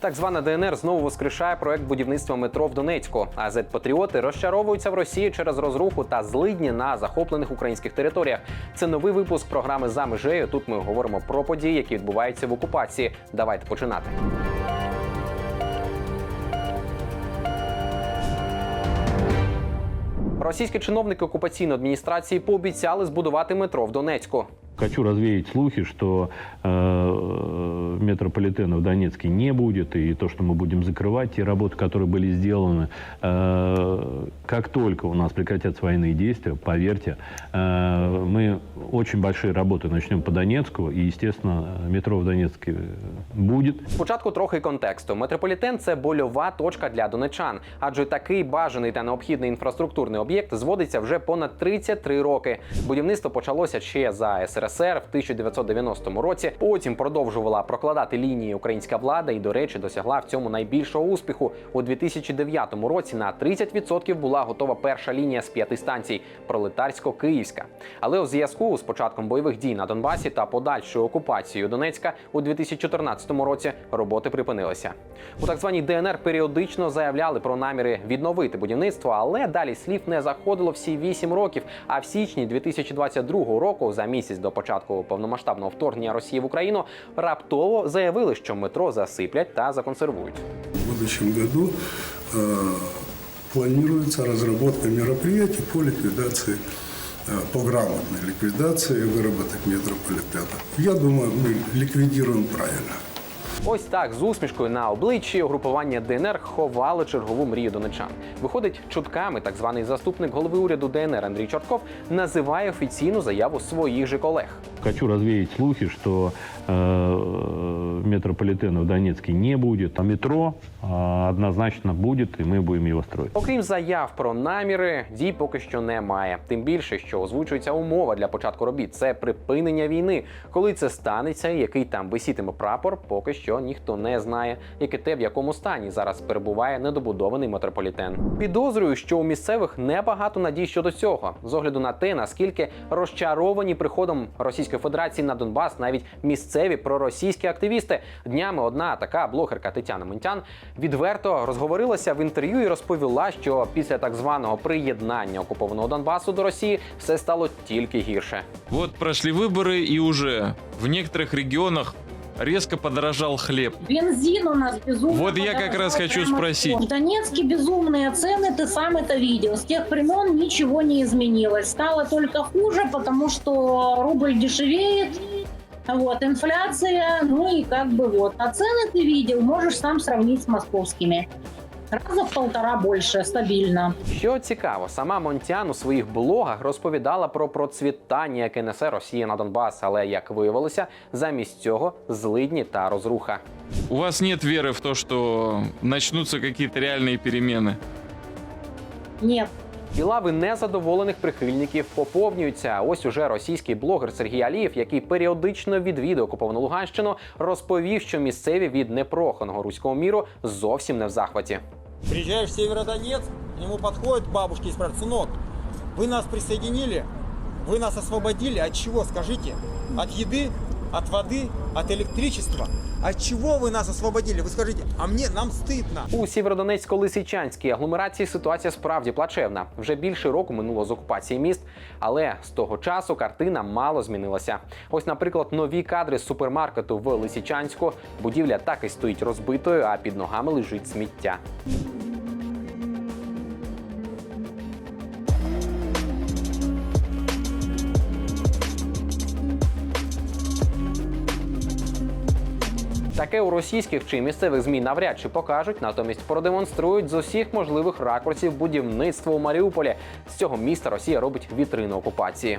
Так звана ДНР знову воскрешає проект будівництва метро в Донецьку. А зет-патріоти розчаровуються в Росії через розруху та злидні на захоплених українських територіях. Це новий випуск програми за межею. Тут ми говоримо про події, які відбуваються в окупації. Давайте починати. Російські чиновники окупаційної адміністрації пообіцяли збудувати метро в Донецьку. Хочу развеять слухи, что э, метрополитена в Донецке не будет, и то, что мы будем закрывать те работы, которые были сделаны. Э, как только у нас прекратятся военные действия, поверьте, э, мы очень большие работы начнем по Донецку, и, естественно, метро в Донецке будет. Спочатку трохи контексту. Метрополітен це больова точка для донечан, адже такий бажаний та необхідний інфраструктурний об'єкт зводиться вже понад 33 роки. Будівництво почалося ще за СРСР в 1990 році. Потім продовжувала прокладати лінії українська влада і, до речі, досягла в цьому найбільшого успіху. У 2009 році на 30% була готова перша лінія з п'яти станцій пролетарсько-київська. Але у зв'язку з початком бойових дій на Донбасі та подальшою окупацією Донецька у 2014 році роботи припинилися. У так званій ДНР періодично заявляли про наміри відновити будівництво, але далі слів не заходило всі 8 років. А в січні 2022 року, за місяць до початку повномасштабного вторгнення Росії в Україну, раптово заявили, що метро засиплять та законсервують. В будущем году э, планируется разработка мероприятий по ликвидации, э, по грамотной ликвидации выработок метрополитена. Я думаю, мы ликвидируем правильно. Ось так з усмішкою на обличчі угрупування ДНР ховало чергову мрію донечан. Виходить, чутками так званий заступник голови уряду ДНР Андрій Чортков називає офіційну заяву своїх же колег. Хочу развеять слухи, что э, метрополитена в Донецке не будет, а метро э, однозначно будет, и мы будем его строить. Окрім заяв про наміри, дій поки що немає. Тим більше, що озвучується умова для початку робіт це припинення війни. Коли це станеться, і який там висітиме прапор, поки що ніхто не знає, яке те в якому стані зараз перебуває недобудований метрополітен. Підозрюю, що у місцевих небагато надій щодо цього, з огляду на те, наскільки розчаровані приходом Російської Федерації на Донбас навіть місцеві проросійські активісти. Днями одна така блогерка Тетяна Монтян відверто розговорилася в інтерв'ю і розповіла, що після так званого приєднання окупованого Донбасу до Росії все стало тільки гірше. Вот прошли выборы, и уже в некоторых регионах резко подорожал хлеб. Бензин у нас безумно. Вот я как раз подорожал хочу прямо спросить. В Донецке безумные цены, ты сам это видел. С тех времен ничего не изменилось. Стало только хуже, потому что рубль дешевеет, вот, инфляция, ну и как бы вот. А цены ты видел, можешь сам сравнить с московскими. Раза в полтора больше, стабильно. Що цікаво, сама Монтян у своїх блогах розповідала про процвітання, яке несе Росія на Донбас, але як виявилося, замість цього злидні та розруха. У вас нет веры в то, что начнутся какие-то реальные перемены? Нет. І лави незадоволених прихильників поповнюються. Ось уже російський блогер Сергій Алієв, який періодично відвідує окуповану Луганщину, розповів, що місцеві від непроханого руського міру зовсім не в захваті. Приезжаешь в Северодонецк, к нему подходят бабушки и спрашивают, сынок, вы нас присоединили, вы нас освободили, от чего, скажите? От еды, от воды, от электричества? От чего вы нас освободили? Вы скажите, а мне, нам стыдно. У Сєвєродонецько-Лисичанській агломерації ситуація справді плачевна. Вже більше року минуло з окупації міст, але з того часу картина мало змінилася. Ось, наприклад, нові кадри з супермаркету в Лисичанську. Будівля так і стоїть розбитою, а під ногами лежить сміття. Таке у російських чи місцевих змі навряд чи покажуть, натомість продемонструють з усіх можливих ракурсів будівництво у Маріуполі. З цього міста Росія робить вітрину окупації.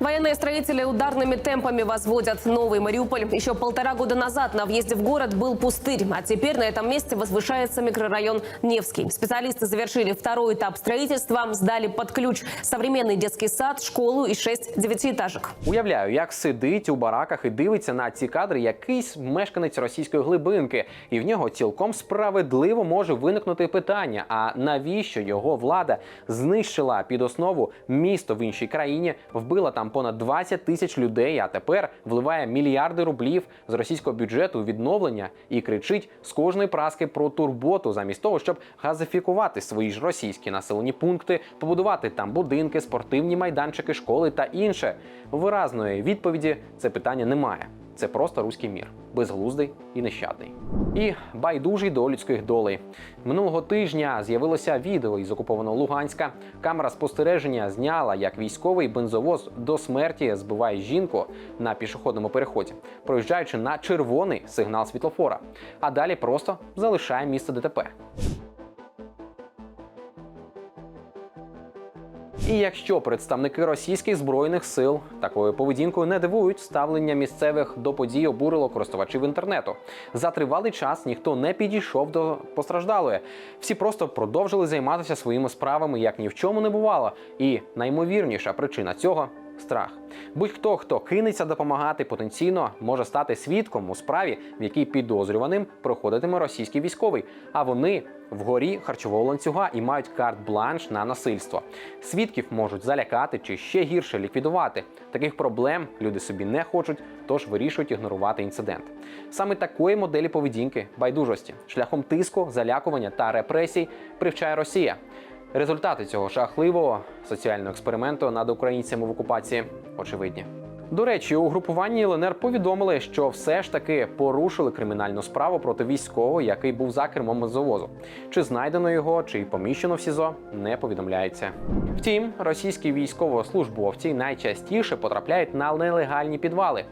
Военные строители ударными темпами возводят новый Мариуполь. Еще полтора года назад на въезде в город был пустырь, а теперь на этом месте возвышается микрорайон Невский. Специалисты завершили второй этап строительства, сдали под ключ современный детский сад, школу и шесть девятиэтажек. Уявляю, як сидить у бараках і дивиться на ці кадри якийсь мешканець російської глибинки, і в нього цілком справедливо може виникнути питання: а навіщо його влада знищила під основу місто в іншій країні, вбила там там понад 20 тисяч людей, а тепер вливає мільярди рублів з російського бюджету у відновлення і кричить з кожної праски про турботу, замість того, щоб газифікувати свої ж російські населені пункти, побудувати там будинки, спортивні майданчики, школи та інше. Виразної відповіді це питання немає. Це просто руський мір, безглуздий і нещадний. І байдужий до людських долей. Минулого тижня з'явилося відео із окупованого Луганська. Камера спостереження зняла, як військовий бензовоз до смерті збиває жінку на пішохідному переході, проїжджаючи на червоний сигнал світлофора. А далі просто залишає місце ДТП. І якщо представники російських збройних сил такою поведінкою не дивують, ставлення місцевих до подій обурило користувачів інтернету. За тривалий час ніхто не підійшов до постраждалої. Всі просто продовжили займатися своїми справами, як ні в чому не бувало. І наймовірніша причина цього страх. Будь-хто, хто кинеться допомагати, потенційно може стати свідком у справі, в якій підозрюваним проходитиме російський військовий. А вони вгорі харчового ланцюга і мають карт-бланш на насильство. Свідків можуть залякати чи ще гірше ліквідувати. Таких проблем люди собі не хочуть, тож вирішують ігнорувати інцидент. Саме такої моделі поведінки, байдужості, шляхом тиску, залякування та репресій привчає Росія. Результати цього жахливого соціального експерименту над українцями в окупації очевидні. До речі, у групуванні ЛНР повідомили, що все ж таки порушили кримінальну справу проти військового, який був за кермом бензовозу. Чи знайдено його, чи поміщено в СІЗО, не повідомляється. Втім, російські військовослужбовці найчастіше потрапляють на нелегальні підвали.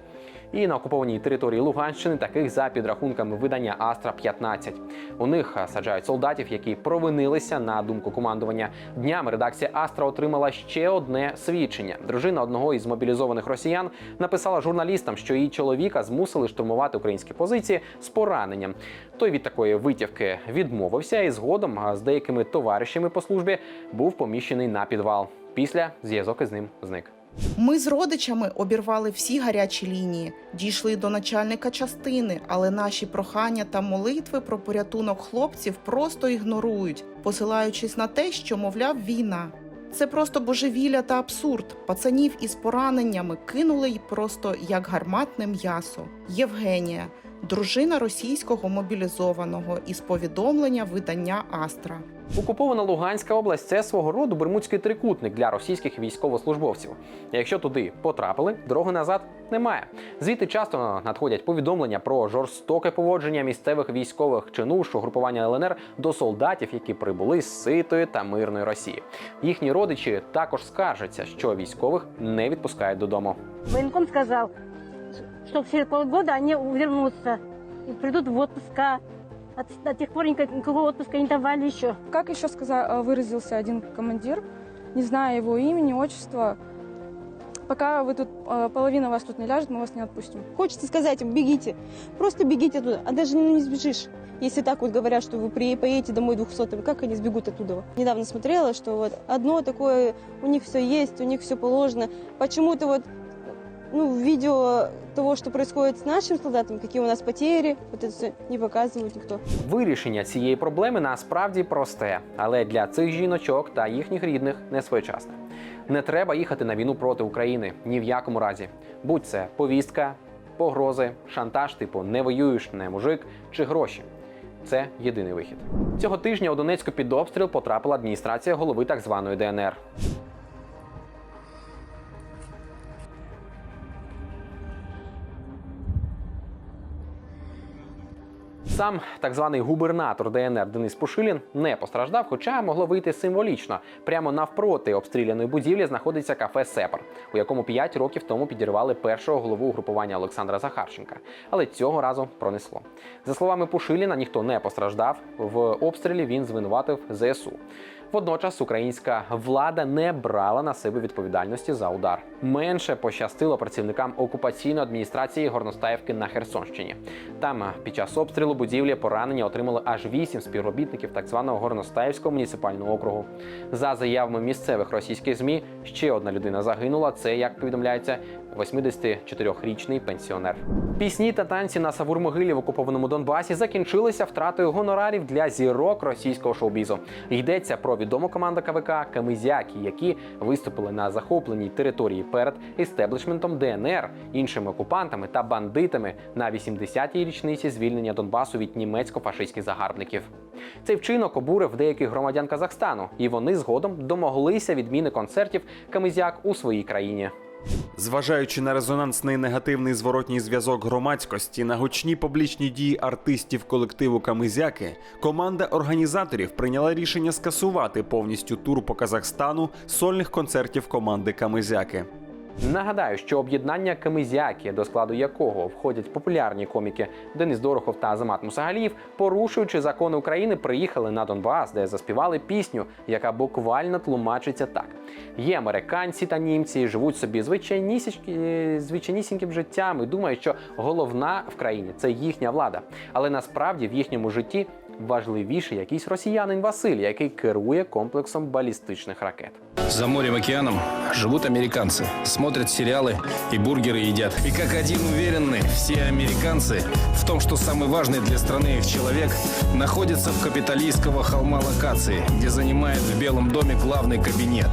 І на окупованій території Луганщини таких за підрахунками видання Астра 15. У них саджають солдатів, які провинилися на думку командування. Днями редакція Астра отримала ще одне свідчення. Дружина одного із мобілізованих росіян написала журналістам, що її чоловіка змусили штурмувати українські позиції з пораненням. Той від такої витівки відмовився і згодом з деякими товаришами по службі був поміщений на підвал. Після зв'язок із ним зник. Ми з родичами обірвали всі гарячі лінії, дійшли до начальника частини, але наші прохання та молитви про порятунок хлопців просто ігнорують, посилаючись на те, що мовляв війна. Це просто божевілля та абсурд. Пацанів із пораненнями кинули й просто як гарматне м'ясо. Євгенія, дружина російського мобілізованого, із повідомлення видання Астра. Окупована Луганська область це свого роду бермудський трикутник для російських військовослужбовців. Якщо туди потрапили, дороги назад немає. Звідти часто надходять повідомлення про жорстоке поводження місцевих військових чинуш угрупування ЛНР до солдатів, які прибули з ситої та мирної Росії. Їхні родичі також скаржаться, що військових не відпускають додому. Военком сказал, что через полгода они вернутся и придут в отпуска. От, до тех пор никак- никакого отпуска не давали еще. Как еще сказа- выразился один командир, не знаю его имени, отчества, пока вы тут, э, половина вас тут не ляжет, мы вас не отпустим. Хочется сказать им, бегите, просто бегите оттуда, а даже не сбежишь. Если так вот говорят, что вы поедете домой двухсотым, как они сбегут оттуда? Недавно смотрела, что вот одно такое, у них все есть, у них все положено. Почему-то вот ну, видео того, что происходит с нашими солдатами, какие у нас потери, вот это все не показывают никто. Вирішення цієї проблеми насправді просте, але для цих жіночок та їхніх рідних не своєчасне. Не треба їхати на війну проти України ні в якому разі. Будь це повістка, погрози, шантаж, типу не воюєш, не мужик чи гроші. Це єдиний вихід. Цього тижня у Донецьку під обстріл потрапила адміністрація голови так званої ДНР. Сам так званий губернатор ДНР Денис Пушилін не постраждав, хоча могло вийти символічно. Прямо навпроти обстріляної будівлі знаходиться кафе Сепар, у якому 5 років тому підірвали першого голову угрупування Олександра Захарченка. Але цього разу пронесло. За словами Пушиліна, ніхто не постраждав. В обстрілі він звинуватив ЗСУ. Водночас українська влада не брала на себе відповідальності за удар. Менше пощастило працівникам окупаційної адміністрації Горностаївки на Херсонщині. Там під час обстрілу будівлі поранення отримали аж вісім співробітників так званого Горностаївського муніципального округу. За заявами місцевих російських змі, ще одна людина загинула. Це як повідомляється, 84-річний пенсіонер. Пісні та танці на Савур-могилі в окупованому Донбасі закінчилися втратою гонорарів для зірок російського шоу-бізу. Йдеться про відому команда КВК Камизяки, які виступили на захопленій території перед істеблішментом ДНР, іншими окупантами та бандитами на 80-й річниці звільнення Донбасу від німецько-фашистських загарбників. Цей вчинок обурив деяких громадян Казахстану, і вони згодом домоглися відміни концертів Камизяк у своїй країні. Зважаючи на резонансний негативний зворотній зв'язок громадськості на гучні публічні дії артистів колективу Камизяки, команда організаторів прийняла рішення скасувати повністю тур по Казахстану сольних концертів команди Камизяки. Нагадаю, що об'єднання Камизяки, до складу якого входять популярні коміки Денис Дорохов та Азамат Мусагаліїв, порушуючи закони України, приїхали на Донбас, де заспівали пісню, яка буквально тлумачиться так: є американці та німці, живуть собі звичайнісіньким життям і думають, що головна в країні це їхня влада. Але насправді в їхньому житті важливіше якийсь росіянин Василь, який керує комплексом балістичних ракет. За морем океаном живут американцы, смотрят сериалы и бургеры едят. И как один уверены все американцы в том, что самый важный для страны их человек находится в капиталистского холма локации, где занимает в Белом доме главный кабинет.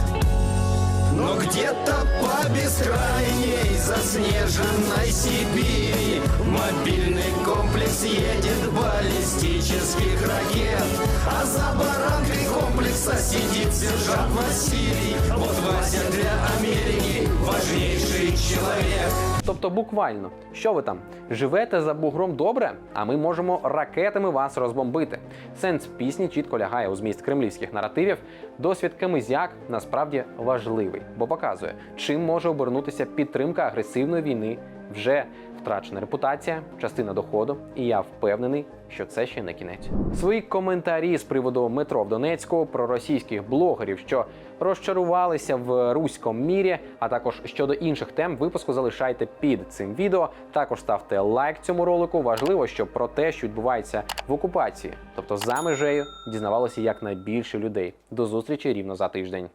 Но где-то по бескрайней заснеженной Сибири Мобильный комплекс едет баллистических ракет А за баранкой комплекса сидит сержант Василий. Вот Вася для Америки важнейший человек Тобто, буквально, що ви там живете за бугром добре, а ми можемо ракетами вас розбомбити. Сенс пісні чітко лягає у зміст кремлівських наративів. Досвід Камизяк насправді важливий, бо показує, чим може обернутися підтримка агресивної війни. Вже втрачена репутація, частина доходу, і я впевнений, що це ще не кінець. Свої коментарі з приводу метро в Донецьку, про російських блогерів, що розчарувалися в руському мірі, а також щодо інших тем випуску залишайте під цим відео. Також ставте лайк цьому ролику. Важливо, щоб про те, що відбувається в окупації, тобто за межею, дізнавалося якнайбільше людей. До зустрічі рівно за тиждень.